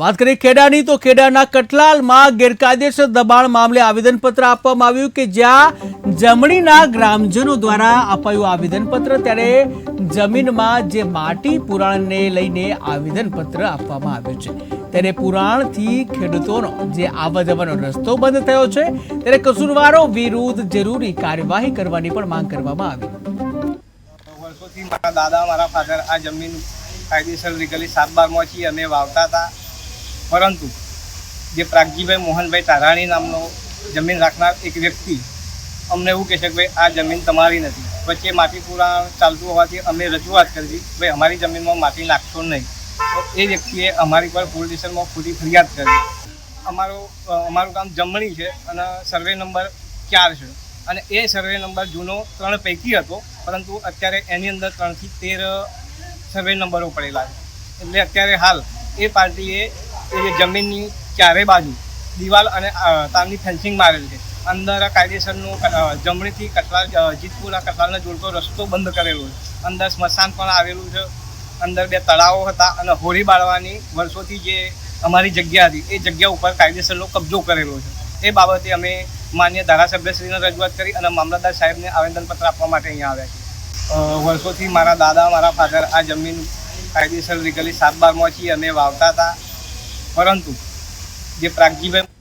વાત કરીએ ખેડાની, તો ખેડાના કટલાલમાં ગેરકાયદેસર દબાણ મામલે આવેદનપત્ર આપવામાં આવ્યું કે જ્યાં જમણીના ગ્રામજનો દ્વારા અપાયું આવેદનપત્ર, ત્યારે જમીનમાં જે માટી પુરાણને લઈને આવેદનપત્ર આપવામાં આવ્યું છે. ત્યારે પુરાણથી ખેડૂતોનો જે આવવા જવાનો રસ્તો બંધ થયો છે. ત્યારે કસૂરવારો વિરુદ્ધ જરૂરી કાર્યવાહી કરવાની પણ માંગ કરવામાં આવી. વર્ષોથી મારા દાદા, મારા ફાધર આ જમીન કાયદેસર લીગલી સાત બારમાં છીએ અમે વાવતા હતા. પરંતુ જે પ્રાગજીભાઈ મોહનભાઈ તારાણી નામનો જમીન રાખનાર એક વ્યક્તિ, અમને એવું કહે છે કે ભાઈ, આ જમીન તમારી નથી. વચ્ચે માટી પુરાણ ચાલતું હોવાથી અમે રજૂઆત કરી, ભાઈ, અમારી જમીનમાં માટી નાખશો નહીં. તો એ વ્યક્તિએ અમારી પર પોલીસ સ્ટેશનમાં ખોટી ફરિયાદ કરી. અમારો અમારું ગામ જમણી છે અને સર્વે નંબર ચાર છે. અને એ સર્વે નંબર જૂનો ત્રણ પૈકી હતો, પરંતુ અત્યારે એની અંદર ત્રણથી તેર સર્વે નંબરો પડેલા છે. એટલે અત્યારે હાલ એ પાર્ટીએ એ જમીનની ચારે બાજુ દિવાલ અને તારની ફેન્સિંગ મારેલ છે. અંદર કાયદેસરનું જમણીથી કટલાલ જીતપુરા કટલાલને જોડતો રસ્તો બંધ કરેલો છે. અંદર સ્મશાન પણ આવેલું છે. અંદર બે તળાવો હતા અને હોળી બાળવાની વર્ષોથી જે અમારી જગ્યા હતી, એ જગ્યા ઉપર કાયદેસરનો કબજો કરેલો છે. એ બાબતે અમે માન્ય ધારાસભ્યશ્રીને રજૂઆત કરી અને મામલતદાર સાહેબને આવેદનપત્ર આપવા માટે અહીંયા આવ્યા છીએ. વર્ષોથી મારા દાદા, મારા ફાધર આ જમીન કાયદેસર લીગલી સાત બાર છીએ. અમે વાવતા હતા. પરંતુ જે પ્રાગજીભાઈ